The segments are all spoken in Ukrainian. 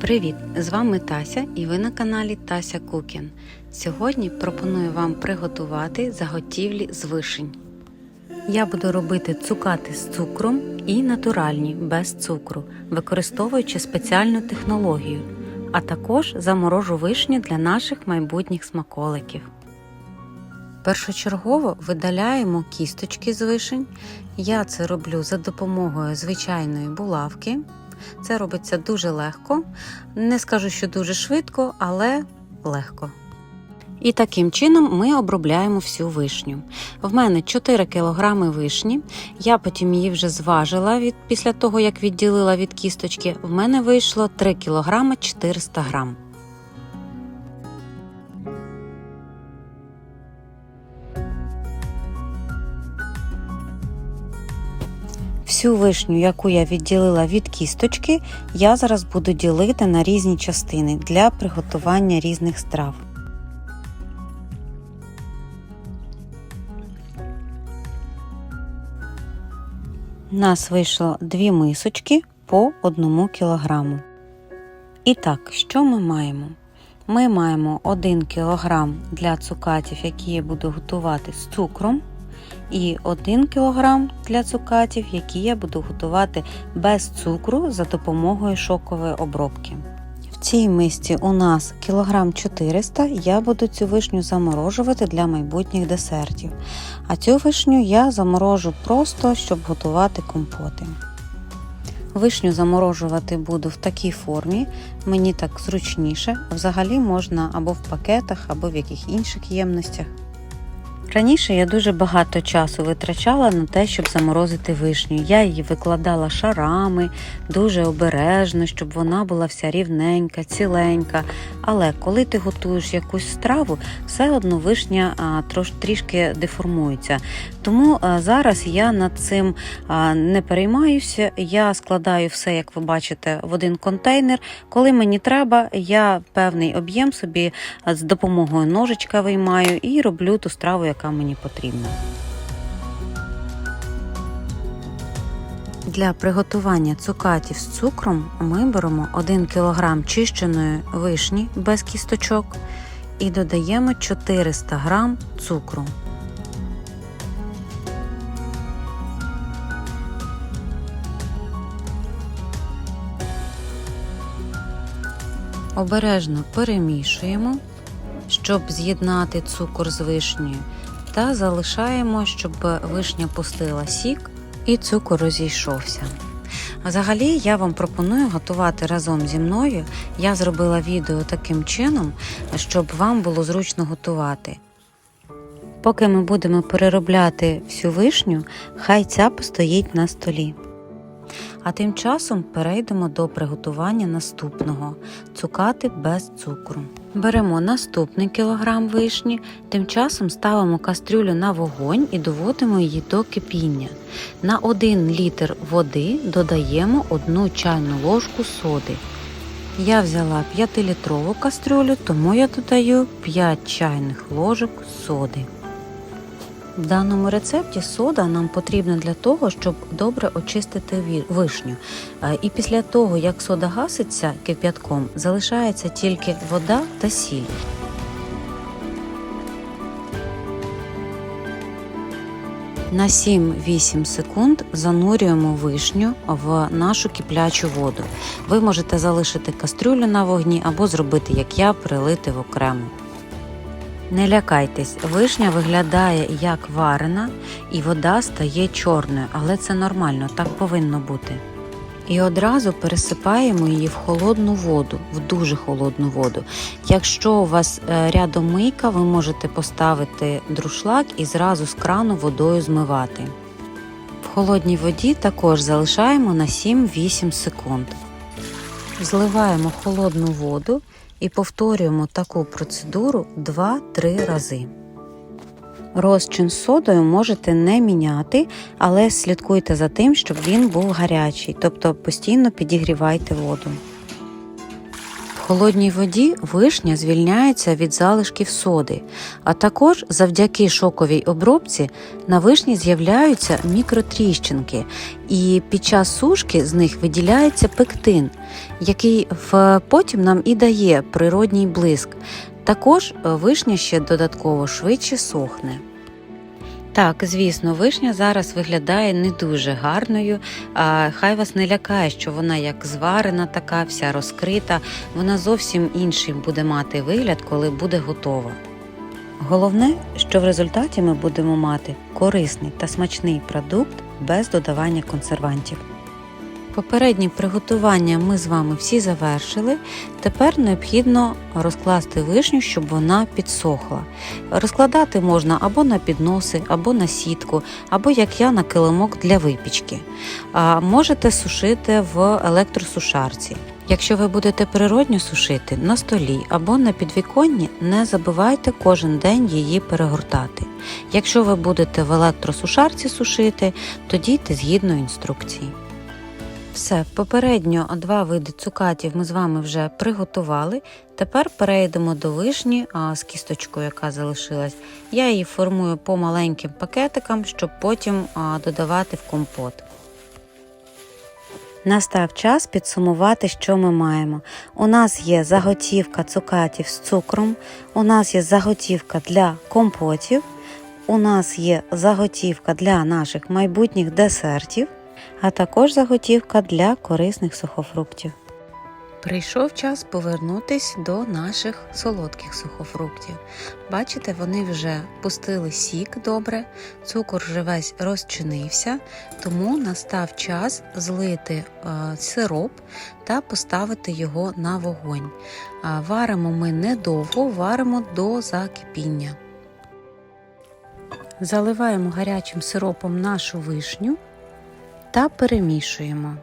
Привіт! З вами Тася і ви на каналі Тася Кукін. Сьогодні пропоную вам приготувати заготівлі з вишень. Я буду робити цукати з цукром і натуральні без цукру, використовуючи спеціальну технологію, а також заморожу вишню для наших майбутніх смаколиків. Першочергово видаляємо кісточки з вишень. Я це роблю за допомогою звичайної булавки. Це робиться дуже легко. Не скажу, що дуже швидко, але легко. І таким чином ми обробляємо всю вишню. В мене 4 кг вишні. Я потім її вже зважила від, після того, як відділила від кісточки. В мене вийшло 3 кг 400 г. Всю вишню, яку я відділила від кісточки, я зараз буду ділити на різні частини для приготування різних страв. У нас вийшло дві мисочки по 1 кілограму. І так, що ми маємо? Ми маємо 1 кг для цукатів, які я буду готувати з цукром і 1 кг для цукатів, які я буду готувати без цукру за допомогою шокової обробки. В цій мисці у нас кілограм 400 я буду цю вишню заморожувати для майбутніх десертів. А цю вишню я заморожу просто, щоб готувати компоти. Вишню заморожувати буду в такій формі, мені так зручніше. Взагалі можна або в пакетах, або в яких інших ємностях. Раніше я дуже багато часу витрачала на те, щоб заморозити вишню. Я її викладала шарами, дуже обережно, щоб вона була вся рівненька, ціленька. Але коли ти готуєш якусь страву, все одно вишня трош, трішки деформується. Тому зараз я над цим не переймаюся. Я складаю все, як ви бачите, в один контейнер. Коли мені треба, я певний об'єм собі з допомогою ножичка виймаю і роблю ту страву, яка мені потрібна. Для приготування цукатів з цукром ми беремо 1 кг чищеної вишні без кісточок і додаємо 400 г цукру. Обережно перемішуємо, щоб з'єднати цукор з вишнею, та залишаємо, щоб вишня пустила сік і цукор розійшовся. Взагалі, я вам пропоную готувати разом зі мною. Я зробила відео таким чином, щоб вам було зручно готувати. Поки ми будемо переробляти всю вишню, хай ця постоїть на столі. А тим часом перейдемо до приготування наступного цукати без цукру. Беремо наступний кілограм вишні, тим часом ставимо кастрюлю на вогонь і доводимо її до кипіння. На 1 літр води додаємо 1 чайну ложку соди. Я взяла 5-літрову кастрюлю, тому я додаю 5 чайних ложок соди. В даному рецепті сода нам потрібна для того, щоб добре очистити вишню. І після того, як сода гаситься кип'ятком, залишається тільки вода та сіль. На 7-8 секунд занурюємо вишню в нашу киплячу воду. Ви можете залишити кастрюлю на вогні або зробити, як я, прилити в окремо. Не лякайтесь, вишня виглядає як варена, і вода стає чорною, але це нормально, так повинно бути. І одразу пересипаємо її в холодну воду, в дуже холодну воду. Якщо у вас рядом мийка, ви можете поставити друшлак і зразу з крану водою змивати. В холодній воді також залишаємо на 7-8 секунд. Зливаємо холодну воду і повторюємо таку процедуру 2-3 рази. Розчин з содою можете не міняти, але слідкуйте за тим, щоб він був гарячий, тобто постійно підігрівайте воду. Холодній воді вишня звільняється від залишків соди, а також завдяки шоковій обробці на вишні з'являються мікротріщинки, і під час сушки з них виділяється пектин, який потім нам і дає природній блиск. Також вишня ще додатково швидше сохне. Так, звісно, вишня зараз виглядає не дуже гарною. А хай вас не лякає, що вона як зварена, така вся розкрита. Вона зовсім інший буде мати вигляд, коли буде готова. Головне, що в результаті ми будемо мати корисний та смачний продукт без додавання консервантів. Попереднє приготування ми з вами всі завершили. Тепер необхідно розкласти вишню, щоб вона підсохла. Розкладати можна або на підноси, або на сітку, або як я на килимок для випічки. А можете сушити в електросушарці. Якщо ви будете природньо сушити на столі або на підвіконні, не забувайте кожен день її перегортати. Якщо ви будете в електросушарці сушити, то дійте згідно інструкції. Все, попередньо два види цукатів ми з вами вже приготували. Тепер перейдемо до вишні а, з кісточкою, яка залишилась. Я її формую по маленьким пакетикам, щоб потім додавати в компот. Настав час підсумувати, що ми маємо. У нас є заготівка цукатів з цукром, у нас є заготівка для компотів, у нас є заготівка для наших майбутніх десертів а також заготівка для корисних сухофруктів. Прийшов час повернутись до наших солодких сухофруктів. Бачите, вони вже пустили сік добре, цукор вже весь розчинився, тому настав час злити е, сироп та поставити його на вогонь. Варимо ми недовго, варимо до закипіння. Заливаємо гарячим сиропом нашу вишню та перемішуємо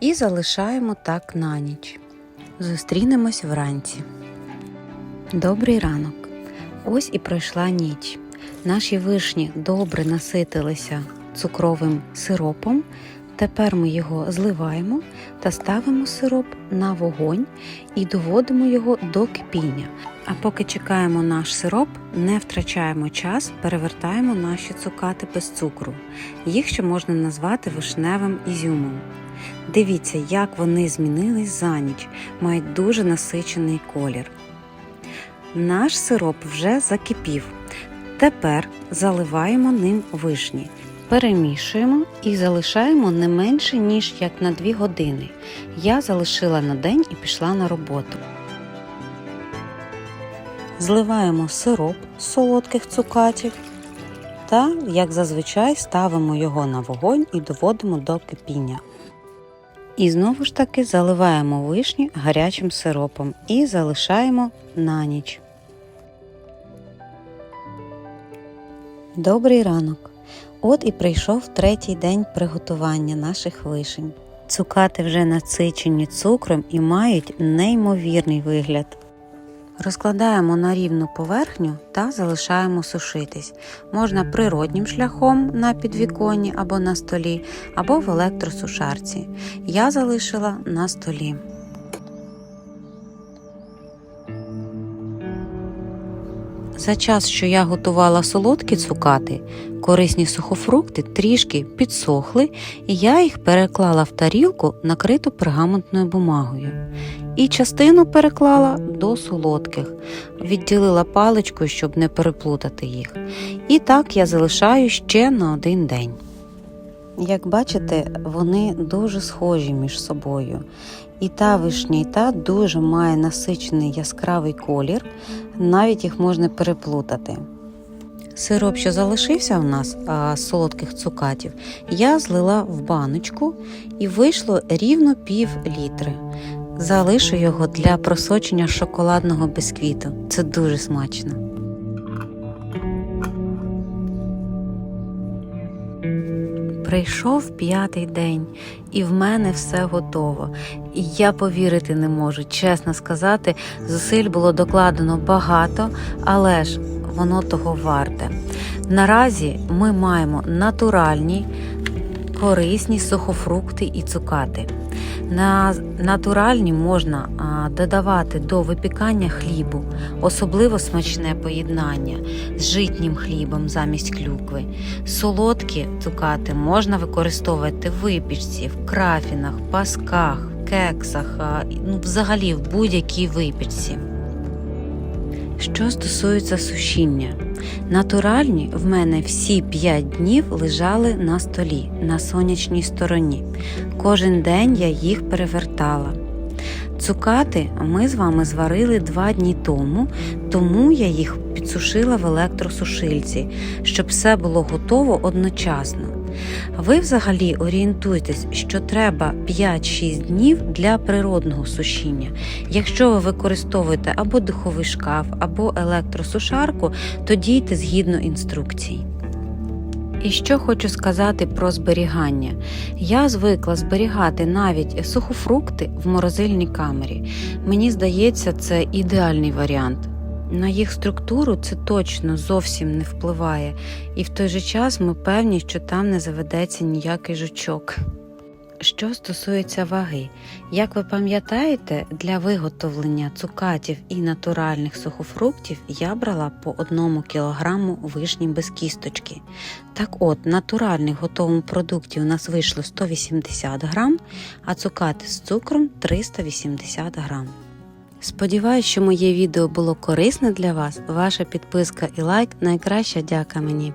і залишаємо так на ніч. Зустрінемось вранці. Добрий ранок. Ось і пройшла ніч. Наші вишні добре наситилися цукровим сиропом. Тепер ми його зливаємо та ставимо сироп на вогонь і доводимо його до кипіння. А поки чекаємо наш сироп, не втрачаємо час, перевертаємо наші цукати без цукру. Їх ще можна назвати вишневим ізюмом. Дивіться, як вони змінились за ніч, мають дуже насичений колір. Наш сироп вже закипів. Тепер заливаємо ним вишні. Перемішуємо і залишаємо не менше, ніж як на 2 години. Я залишила на день і пішла на роботу. Зливаємо сироп з солодких цукатів та, як зазвичай, ставимо його на вогонь і доводимо до кипіння. І знову ж таки заливаємо вишні гарячим сиропом і залишаємо на ніч. Добрий ранок! От і прийшов третій день приготування наших вишень. Цукати вже насичені цукром і мають неймовірний вигляд. Розкладаємо на рівну поверхню та залишаємо сушитись. Можна природнім шляхом на підвіконні або на столі, або в електросушарці. Я залишила на столі. За час, що я готувала солодкі цукати, корисні сухофрукти трішки підсохли, і я їх переклала в тарілку, накриту пергаментною бумагою. І частину переклала до солодких, відділила паличкою, щоб не переплутати їх. І так я залишаю ще на один день. Як бачите, вони дуже схожі між собою. І та вишня, і та дуже має насичений яскравий колір, навіть їх можна переплутати. Сироп, що залишився в нас а, солодких цукатів, я злила в баночку і вийшло рівно пів літри. Залишу його для просочення шоколадного бисквіту. Це дуже смачно. Прийшов п'ятий день, і в мене все готово. І я повірити не можу, чесно сказати, зусиль було докладено багато, але ж воно того варте. Наразі ми маємо натуральні, корисні сухофрукти і цукати. На натуральні можна додавати до випікання хлібу, особливо смачне поєднання з житнім хлібом замість клюкви. Солодкі цукати можна використовувати в випічці, в крафінах, пасках, кексах, ну, взагалі в будь-якій випічці. Що стосується сушіння, натуральні в мене всі 5 днів лежали на столі на сонячній стороні. Кожен день я їх перевертала. Цукати ми з вами зварили два дні тому, тому я їх підсушила в електросушильці, щоб все було готово одночасно. Ви взагалі орієнтуйтесь, що треба 5-6 днів для природного сушіння. Якщо ви використовуєте або духовий шкаф, або електросушарку, то дійте згідно інструкцій. І що хочу сказати про зберігання. Я звикла зберігати навіть сухофрукти в морозильній камері. Мені здається, це ідеальний варіант. На їх структуру це точно зовсім не впливає, і в той же час ми певні, що там не заведеться ніякий жучок. Що стосується ваги, як ви пам'ятаєте, для виготовлення цукатів і натуральних сухофруктів я брала по 1 кг вишні без кісточки. Так от, натуральних готових продуктів у нас вийшло 180 грам, а цукати з цукром 380 грам. Сподіваюсь, що моє відео було корисне для вас. Ваша підписка і лайк найкраща дяка мені.